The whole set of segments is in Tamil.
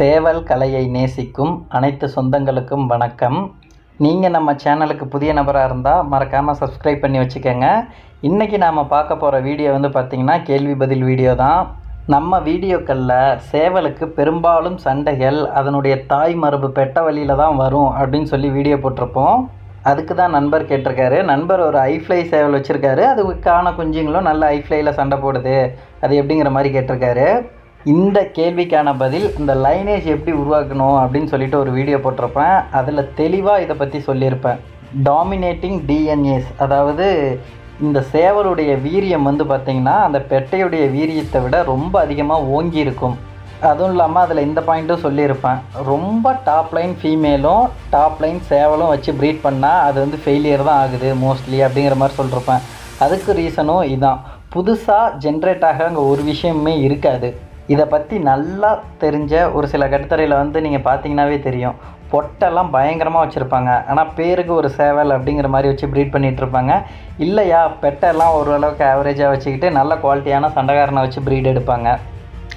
சேவல் கலையை நேசிக்கும் அனைத்து சொந்தங்களுக்கும் வணக்கம். நீங்கள் நம்ம சேனலுக்கு புதிய நபராக இருந்தால் மறக்காமல் சப்ஸ்கிரைப் பண்ணி வச்சுக்கோங்க. இன்றைக்கி நாம் பார்க்க போகிற வீடியோ வந்து பார்த்திங்கன்னா கேள்வி பதில் வீடியோ தான். நம்ம வீடியோக்களில் சேவலுக்கு பெரும்பாலும் சண்டைகள் அதனுடைய தாய் மரபு பெட்ட வழியில் தான் வரும் அப்படின்னு சொல்லி வீடியோ போட்டிருப்போம். அதுக்கு தான் நண்பர் கேட்டிருக்காரு. நண்பர் ஒரு ஐஃப்ளை சேவல் வச்சுருக்காரு. அதுக்கான குஞ்சுங்களும் நல்ல ஐஃப்ளையில் சண்டை போடுது. அது எப்படிங்கிற மாதிரி கேட்டிருக்காரு. இந்த கேள்விக்கான பதில் இந்த லைனேஜ் எப்படி உருவாக்கணும் அப்படின்னு சொல்லிட்டு ஒரு வீடியோ போட்டிருப்பேன். அதில் தெளிவாக இதை பற்றி சொல்லியிருப்பேன். டாமினேட்டிங் டிஎன்ஏஸ் அதாவது இந்த சேவலுடைய வீரியம் வந்து பார்த்திங்கன்னா அந்த பெட்டையுடைய வீரியத்தை விட ரொம்ப அதிகமாக ஓங்கி இருக்கும். அதுவும் இல்லாமல் அதில் இந்த பாயிண்ட்டும் சொல்லியிருப்பேன். ரொம்ப டாப் லைன் ஃபீமேலும் டாப் லைன் சேவலும் வச்சு ப்ரீட் பண்ணால் அது வந்து ஃபெயிலியர் தான் ஆகுது மோஸ்ட்லி அப்படிங்கிற மாதிரி சொல்லியிருப்பேன் அதுக்கு ரீசனும் இதுதான் புதுசாக ஜென்ரேட் ஆக அங்கே ஒரு விஷயமே இருக்காது. இதை பற்றி நல்லா தெரிஞ்ச ஒரு சில கட்டுத்தரையில் வந்து நீங்கள் பார்த்தீங்கன்னாவே தெரியும். பொட்டெல்லாம் பயங்கரமாக வச்சுருப்பாங்க. ஆனால் பேருக்கு ஒரு சேவல் அப்படிங்கிற மாதிரி வச்சு ப்ரீட் பண்ணிகிட்டு இருப்பாங்க. இல்லையா? பெட்டெல்லாம் ஓரளவுக்கு ஆவரேஜாக வச்சுக்கிட்டு நல்ல குவாலிட்டியான சண்டைக்காரனை வச்சு ப்ரீட் எடுப்பாங்க.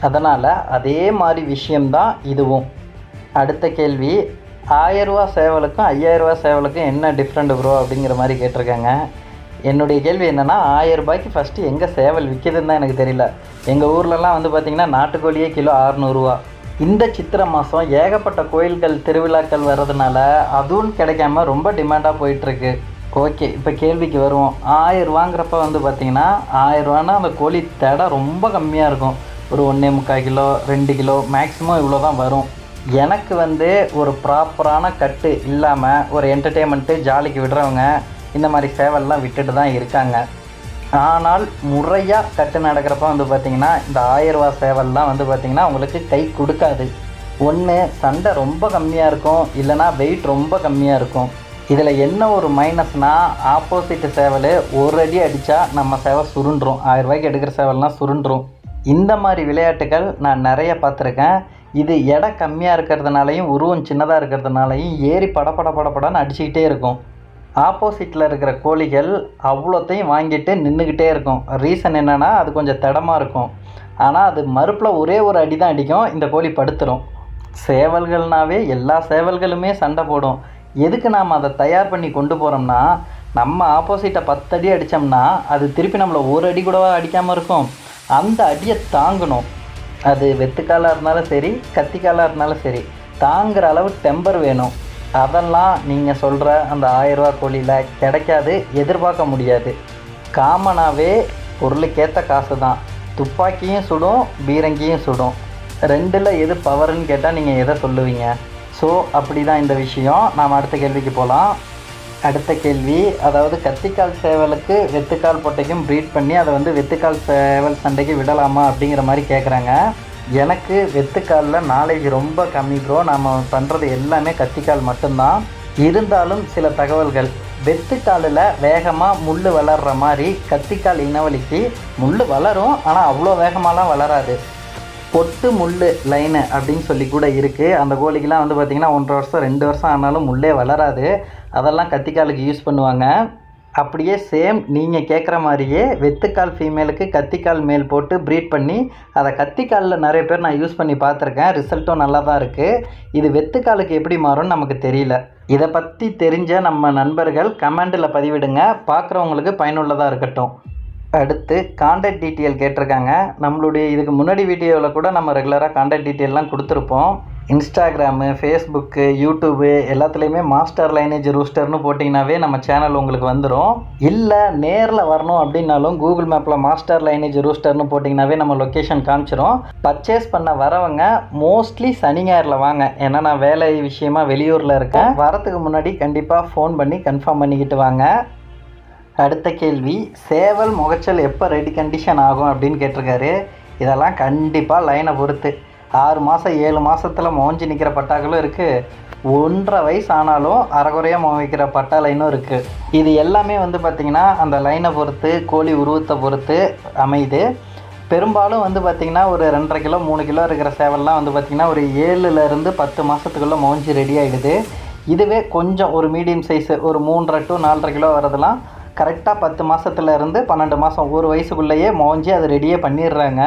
அதனால் அதே மாதிரி விஷயம்தான் இதுவும். அடுத்த கேள்வி ஆயரூவா சேவலுக்கும் ஐயாயிரரூவா சேவலுக்கும் என்ன டிஃப்ரெண்ட் ப்ரோ அப்படிங்கிற மாதிரி கேட்டிருக்காங்க. என்னுடைய கேள்வி என்னென்னா ஆயிரம் ரூபாய்க்கு ஃபஸ்ட்டு எங்கே சேவல் விற்கிதுன்னு தான் எனக்கு தெரியல. எங்கள் ஊர்லலாம் வந்து பார்த்திங்கன்னா நாட்டுக்கோழியே கிலோ அறநூறுவா. இந்த சித்திரை மாதம் ஏகப்பட்ட கோயில்கள் திருவிழாக்கள் வர்றதுனால அதுவும் கிடைக்காம ரொம்ப டிமாண்டாக போயிட்டுருக்கு. ஓகே இப்போ கேள்விக்கு வருவோம். ஆயிரரூவாங்கிறப்ப வந்து பார்த்திங்கன்னா ஆயிரரூவானா அந்த கோழி தடை ரொம்ப கம்மியாக இருக்கும். ஒரு ஒன்றே முக்கால் கிலோ ரெண்டு கிலோ மேக்ஸிமம் இவ்வளோ தான் வரும். எனக்கு வந்து ஒரு ப்ராப்பரான கட்டு இல்லாமல் ஒரு என்டர்டெயின்மெண்ட்டு ஜாலிக்கு விடுறவங்க இந்த மாதிரி சேவல்லாம் விட்டுட்டு தான் இருக்காங்க. ஆனால் முறையாக கட்டு நடக்கிறப்ப வந்து பார்த்திங்கன்னா இந்த ஆயிரரூவா சேவல்லாம் வந்து பார்த்திங்கன்னா உங்களுக்கு கை கொடுக்காது. ஒன்று சண்டை ரொம்ப கம்மியாக இருக்கும். இல்லைனா வெயிட் ரொம்ப கம்மியாக இருக்கும். இதில் என்ன ஒரு மைனஸ்னால் ஆப்போசிட் சேவல் ஒரு அடி அடித்தா நம்ம சேவை சுருண்டுரும். ஆயிரரூபாய்க்கு எடுக்கிற சேவல்லாம் சுருண்டுரும். இந்த மாதிரி விளையாட்டுகள் நான் நிறைய பார்த்துருக்கேன். இது எடை கம்மியாக இருக்கிறதுனாலையும் உருவம் சின்னதாக இருக்கிறதுனாலையும் ஏறி படபட படபடன்னு அடிச்சுக்கிட்டே இருக்கும். ஆப்போசிட்டில் இருக்கிற கோழிகள் அவ்வளோத்தையும் வாங்கிட்டு நின்றுக்கிட்டே இருக்கும். ரீசன் என்னென்னா அது கொஞ்சம் திடமாக இருக்கும். ஆனால் அது மறுப்பில் ஒரே ஒரு அடி தான் அடிக்கும். இந்த கோழி படுத்துரும். சேவல்கள்னாவே எல்லா சேவல்களுமே சண்டை போடும். எதுக்கு நாம் அதை தயார் பண்ணி கொண்டு போகிறோம்னா நம்ம ஆப்போசிட்டை பத்து அடி அடித்தோம்னா அது திருப்பி நம்மளை ஒரு அடி கூடவா அடிக்காமல் இருக்கும். அந்த அடியை தாங்கணும். அது வெத்துக்காலாக இருந்தாலும் சரி கத்திக்காலாக இருந்தாலும் சரி தாங்குகிற அளவு டெம்பர் வேணும். அதெல்லாம் நீங்கள் சொல்கிற அந்த ஆயிரரூவா கோழியில் கிடைக்காது எதிர்பார்க்க முடியாது. காமனாகவே பொருளுக்கேற்ற காசு தான் துப்பாக்கியும் சுடும் பீரங்கியும் சுடும். ரெண்டில் எது பவர்னு கேட்டால் நீங்கள் எதை சொல்லுவீங்க? ஸோ அப்படி தான் இந்த விஷயம். நாம் அடுத்த கேள்விக்கு போகலாம் அடுத்த கேள்வி அதாவது கத்திக்கால் சேவலுக்கு வெத்துக்கால் பொட்டைக்கும் ப்ரீட் பண்ணி அதை வந்து வெத்துக்கால் சேவல் சண்டைக்கு விடலாமா அப்படிங்கிற மாதிரி கேட்குறாங்க எனக்கு வெத்துக்காலில் நாலேஜ் ரொம்ப கம்மி ப்ரோ நம்ம பண்ணுறது எல்லாமே கத்திக்கால் மட்டும்தான். இருந்தாலும் சில தகவல்கள். வெத்துக்காலில் வேகமாக முள் வளர்கிற மாதிரி கத்திக்கால் இனவழிக்கு முள் வளரும் ஆனால் அவ்வளோ வேகமாலாம் வளராது. பொட்டு முள் லைனு அப்படின்னு சொல்லி கூட இருக்குது அந்த கோழிக்கெலாம் வந்து பார்த்திங்கன்னா ஒன்றரை வருஷம் ரெண்டு வருஷம் ஆனாலும் முள்ளே வளராது. அதெல்லாம் கத்திக்காலுக்கு யூஸ் பண்ணுவாங்க. அப்படியே சேம் நீங்கள் கேட்குற மாதிரியே வெத்துக்கால் ஃபீமேலுக்கு கத்திக்கால் மேல் போட்டு ப்ரீட் பண்ணி அதை கத்திக்காலில் நிறைய பேர் நான் யூஸ் பண்ணி பார்த்துருக்கேன். ரிசல்ட்டும் நல்லா தான் இருக்குது இது வெத்துக்காலுக்கு எப்படி மாறும்னு நமக்கு தெரியல. இதை பற்றி தெரிஞ்ச நம்ம நண்பர்கள் கமெண்டில் பதிவிடுங்க. பார்க்குறவங்களுக்கு பயனுள்ளதாக இருக்கட்டும். அடுத்து காண்டாக்ட் டீட்டெயில் கேட்டிருக்காங்க. நம்மளுடைய இதுக்கு முன்னாடி வீடியோவில் கூட நம்ம ரெகுலராக காண்டாக்ட் டீட்டெயிலெலாம் கொடுத்துருப்போம். இன்ஸ்டாகிராமு ஃபேஸ்புக்கு யூடியூபு எல்லாத்துலேயுமே மாஸ்டர் லைனேஜ் ரூஸ்டர்னு போட்டிங்கனாவே நம்ம சேனல் உங்களுக்கு வந்துடும் இல்லை நேரில் வரணும் அப்படின்னாலும் கூகுள் மேப்பில் மாஸ்டர் லைனேஜ் ரூஸ்டர்னு போட்டிங்கனாவே நம்ம லொக்கேஷன் காமிச்சிரும். பர்ச்சேஸ் பண்ண வரவங்க மோஸ்ட்லி சனி ஞாயிறில் வாங்க. ஏன்னா நான் வேலை விஷயமா வெளியூரில் இருக்கேன். வரத்துக்கு முன்னாடி கண்டிப்பாக ஃபோன் பண்ணி கன்ஃபார்ம் பண்ணிக்கிட்டு வாங்க. அடுத்த கேள்வி சேவல் முகச்சல் எப்போ ரெடி கண்டிஷன் ஆகும் அப்படின்னு கேட்டிருக்காரு. இதெல்லாம் கண்டிப்பாக லைனை பொறுத்து. ஆறு மாதம் ஏழு மாதத்தில் மோஞ்சி நிற்கிற பட்டாக்களும் இருக்குது ஒன்றரை வயசு ஆனாலும் அரைகுறையாக வைக்கிற பட்டா லைனும் இருக்குது இது எல்லாமே வந்து பார்த்திங்கன்னா அந்த லைனை பொறுத்து கோழி உருவத்தை பொறுத்து அமையுது. பெரும்பாலும் வந்து பார்த்திங்கன்னா ஒரு ரெண்டரை கிலோ மூணு கிலோ இருக்கிற சேவல்லாம் வந்து பார்த்திங்கன்னா ஒரு ஏழுலேருந்து பத்து மாதத்துக்குள்ளே மோஞ்சி ரெடி ஆகிடுது இதுவே கொஞ்சம் ஒரு மீடியம் சைஸு ஒரு மூன்றரை டு நாலரை கிலோ வரதெல்லாம் கரெக்டாக பத்து மாதத்துல இருந்து பன்னெண்டு மாதம் ஒரு வயசுக்குள்ளேயே மோஞ்சி அது ரெடியே பண்ணிடுறாங்க.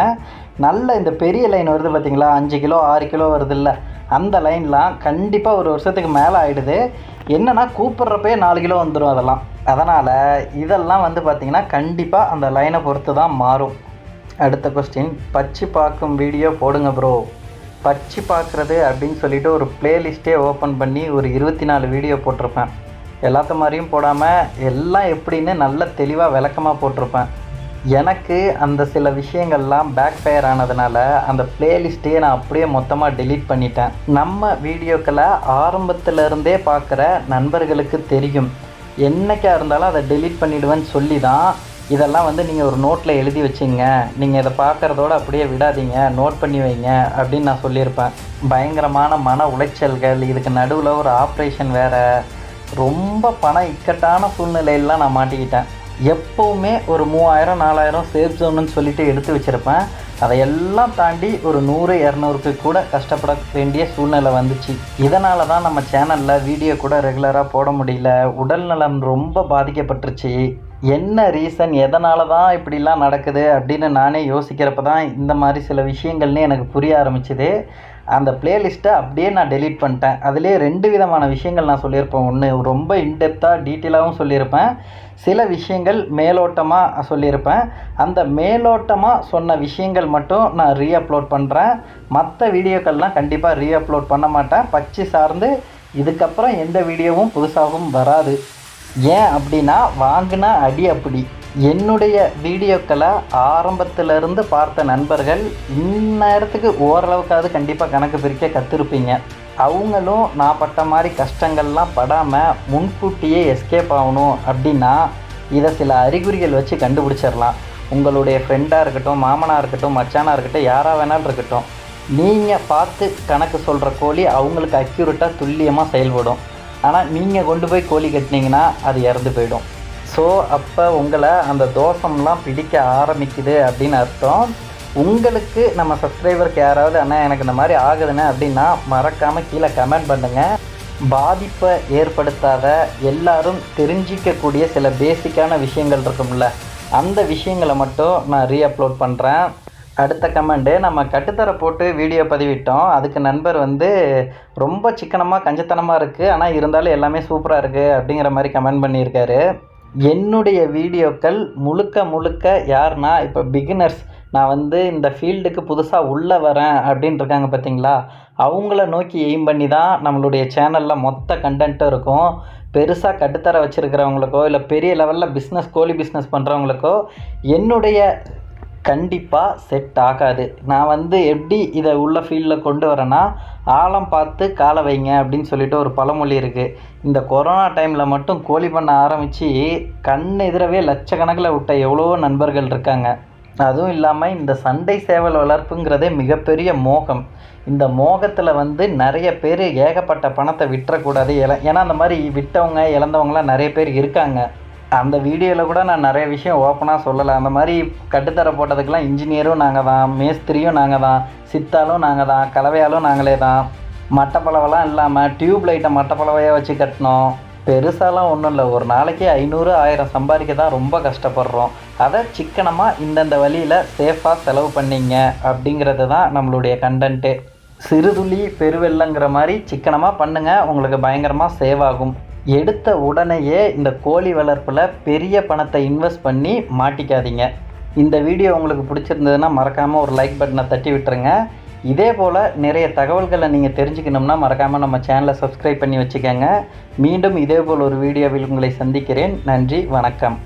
நல்ல இந்த பெரிய லைன் வருது பார்த்தீங்களா அஞ்சு கிலோ ஆறு கிலோ வருது இல்லை அந்த லைன்லாம் கண்டிப்பாக ஒரு வருஷத்துக்கு மேலே ஆகிடுது என்னென்னா கூப்பிட்றப்பே நாலு கிலோ வந்துடும் அதெல்லாம். அதனால் இதெல்லாம் வந்து பார்த்திங்கன்னா கண்டிப்பாக அந்த லைனை பொறுத்து தான் மாறும். அடுத்த கொஸ்டின் பச்சு பார்க்கும் வீடியோ போடுங்க ப்ரோ பச்சி பார்க்குறது அப்படின்னு சொல்லிட்டு ஒரு பிளேலிஸ்ட்டே ஓப்பன் பண்ணி ஒரு இருபத்தி நாலு வீடியோ போட்டிருப்பேன். எல்லாத்த மாதிரியும் போடாமல் எல்லாம் எப்படின்னு நல்ல தெளிவாக விளக்கமாக போட்டிருப்பேன். எனக்கு அந்த சில விஷயங்கள்லாம் பேக் ஃபயர் ஆனதுனால அந்த பிளேலிஸ்ட்டையே நான் அப்படியே மொத்தமாக டெலீட் பண்ணிட்டேன். நம்ம வீடியோக்களை ஆரம்பத்திலருந்தே பார்க்குற நண்பர்களுக்கு தெரியும். என்னைக்கா இருந்தாலும் அதை டெலீட் பண்ணிவிடுவேன்னு சொல்லி தான் இதெல்லாம் வந்து நீங்கள் ஒரு நோட்டில் எழுதி வச்சுங்க. நீங்கள் இதை பார்க்குறதோட அப்படியே விடாதீங்க. நோட் பண்ணி வைங்க அப்படின்னு நான் சொல்லியிருப்பேன். பயங்கரமான மன உளைச்சல்கள் இதுக்கு நடுவில் ஒரு ஆப்ரேஷன் வேறு. ரொம்ப பண இக்கட்டான சூழ்நிலையெல்லாம் நான் மாட்டிக்கிட்டேன். எப்போவுமே ஒரு மூவாயிரம் நாலாயிரம் சேஃப் ஜோனுன்னு சொல்லிட்டு எடுத்து வச்சுருப்பேன். அதையெல்லாம் தாண்டி ஒரு நூறு இரநூறுக்கு கூட கஷ்டப்பட வேண்டிய சூழ்நிலை வந்துச்சு. இதனால தான் நம்ம சேனலில் வீடியோ கூட ரெகுலராக போட முடியல. உடல் நலம் ரொம்ப பாதிக்கப்பட்டுருச்சு. என்ன ரீசன் எதனால தான் இப்படிலாம் நடக்குது அப்படின்னு நானே யோசிக்கிறப்ப தான் இந்த மாதிரி சில விஷயங்கள்னு எனக்கு புரிய ஆரம்பிச்சுது. அந்த பிளேலிஸ்ட்டை அப்படியே நான் டெலீட் பண்ணிட்டேன். அதுலேயே ரெண்டு விதமான விஷயங்கள் நான் சொல்லியிருப்பேன். ஒன்று ரொம்ப இன்டெப்த்தாக டீட்டெயிலாகவும் சொல்லியிருப்பேன். சில விஷயங்கள் மேலோட்டமாக சொல்லியிருப்பேன். அந்த மேலோட்டமாக சொன்ன விஷயங்கள் மட்டும் நான் ரீஅப்லோட் பண்ணுறேன் மற்ற வீடியோக்கள்லாம் கண்டிப்பாக ரீஅப்லோட் பண்ண மாட்டேன். பச்சை சார்ந்து இதுக்கப்புறம் எந்த வீடியோவும் புதுசாகவும் வராது. ஏன் அப்படின்னா வாங்கின அடி அப்படி. என்னுடைய வீடியோக்களை ஆரம்பத்திலிருந்து பார்த்த நண்பர்கள் இந்நேரத்துக்கு ஓரளவுக்காவது கண்டிப்பாக கணக்கு பிரிக்க கற்றுருப்பீங்க அவங்களும் நான் பட்ட மாதிரி கஷ்டங்கள்லாம் படாமல் முன்கூட்டியே எஸ்கேப் ஆகணும் அப்படின்னா இதை சில அறிகுறிகள் வச்சு கண்டுபிடிச்சிடலாம். உங்களுடைய ஃப்ரெண்டாக இருக்கட்டும் மாமனாக இருக்கட்டும் மச்சானாக இருக்கட்டும் யாராக வேணாலும் இருக்கட்டும். நீங்கள் பார்த்து கணக்கு சொல்கிற கோழி அவங்களுக்கு அக்யூரேட்டாக துல்லியமாக செயல்படும். ஆனால் நீங்கள் கொண்டு போய் கோழி கட்டினீங்கன்னா அது இறந்து போயிடும். ஸோ அப்போ உங்களை அந்த தோஷம்லாம் பிடிக்க ஆரம்பிக்குது அப்படின்னு அர்த்தம். உங்களுக்கு நம்ம சப்ஸ்கிரைபருக்கு யாராவது அண்ணா எனக்கு இந்த மாதிரி ஆகுதுண்ணே அப்படின்னா மறக்காமல் கீழே கமெண்ட் பண்ணுங்கள் பாதிப்பை ஏற்படுத்தாத எல்லாரும் தெரிஞ்சிக்கக்கூடிய சில பேசிக்கான விஷயங்கள் இருக்கும்ல. அந்த விஷயங்களை மட்டும் நான் ரீஅப்லோட் பண்ணுறேன் அடுத்த கமெண்டு நம்ம கட்டுத்தர போட்டு வீடியோ பதிவிட்டோம். அதுக்கு நண்பர் வந்து ரொம்ப சிக்கனமாக கஞ்சத்தனமாக இருக்குது ஆனால் இருந்தாலும் எல்லாமே சூப்பராக இருக்குது அப்படிங்கிற மாதிரி கமெண்ட் பண்ணியிருக்காரு. என்னுடைய வீடியோக்கள் முழுக்க முழுக்க யாருன்னா இப்போ பிகினர்ஸ் நான் வந்து இந்த ஃபீல்டுக்கு புதுசாக உள்ளே வரேன் அப்படின்னு இருக்காங்க பார்த்தீங்களா அவங்கள நோக்கி எய்ம் பண்ணி தான் நம்மளுடைய சேனலில் மொத்த கண்டென்ட்டும் இருக்கும். பெருசாக கட்டுத்தர வச்சுருக்கிறவங்களுக்கோ இல்லை பெரிய லெவலில் பிஸ்னஸ் கோழி பிஸ்னஸ் பண்ணுறவங்களுக்கோ என்னுடைய கண்டிப்பாக செட் ஆகாது. நான் வந்து எப்படி இதை உள்ள ஃபீல்டில் கொண்டு வரேன்னா ஆழம் பார்த்து காலை வைங்க அப்படின்னு சொல்லிட்டு ஒரு பழமொழி இருக்குது இந்த கொரோனா டைமில் மட்டும் கோழி பண்ண ஆரம்பித்து கண் எதிரவே லட்சக்கணக்கில் விட்ட எவ்வளோ நண்பர்கள் இருக்காங்க. அதுவும் இல்லாமல் இந்த சண்டை சேவல் வளர்ப்புங்கிறதே மிகப்பெரிய மோகம். இந்த மோகத்தில் வந்து நிறைய பேர் ஏகப்பட்ட பணத்தை விட்டுறக்கூடாது. இல ஏன்னா அந்த மாதிரி விட்டவங்க இழந்தவங்களாம் நிறைய பேர் இருக்காங்க. அந்த வீடியோவில் கூட நான் நிறைய விஷயம் ஓப்பனாக சொல்லலை. அந்த மாதிரி கட்டுத்தர போட்டதுக்கெலாம் இன்ஜினியரும் நாங்கள் தான் மேஸ்திரியும் நாங்கள் தான் சித்தாலும் நாங்கள் தான் கலவையாலும் நாங்களே தான். மட்டப்பளவெல்லாம் இல்லாமல் டியூப் லைட்டை மட்டப்பளவையாக வச்சு கட்டினோம். பெருசாலாம் ஒன்றும் இல்லை. ஒரு நாளைக்கு ஐநூறு ஆயிரம் சம்பாதிக்க தான் ரொம்ப கஷ்டப்படுறோம். அதை சிக்கனமாக இந்தந்த வழியில் சேஃபாக செலவு பண்ணிங்க அப்படிங்கிறது தான் நம்மளுடைய கண்டென்ட்டு சிறுதுளி பெருவெள்ளங்கிற மாதிரி சிக்கனமாக பண்ணுங்கள் உங்களுக்கு பயங்கரமாக சேவ் ஆகும். எடுத்த உடனேயே இந்த கோழி வளர்ப்பில் பெரிய பணத்தை இன்வெஸ்ட் பண்ணி மாட்டிக்காதீங்க. இந்த வீடியோ உங்களுக்கு பிடிச்சிருந்ததுன்னா மறக்காமல் ஒரு லைக் பட்டனை தட்டி விட்டுருங்க. இதே போல் நிறைய தகவல்களை நீங்கள் தெரிஞ்சுக்கணும்னா மறக்காமல் நம்ம சேனலை சப்ஸ்கிரைப் பண்ணி வச்சுக்கோங்க. மீண்டும் இதே போல் ஒரு வீடியோவில் உங்களை சந்திக்கிறேன். நன்றி வணக்கம்.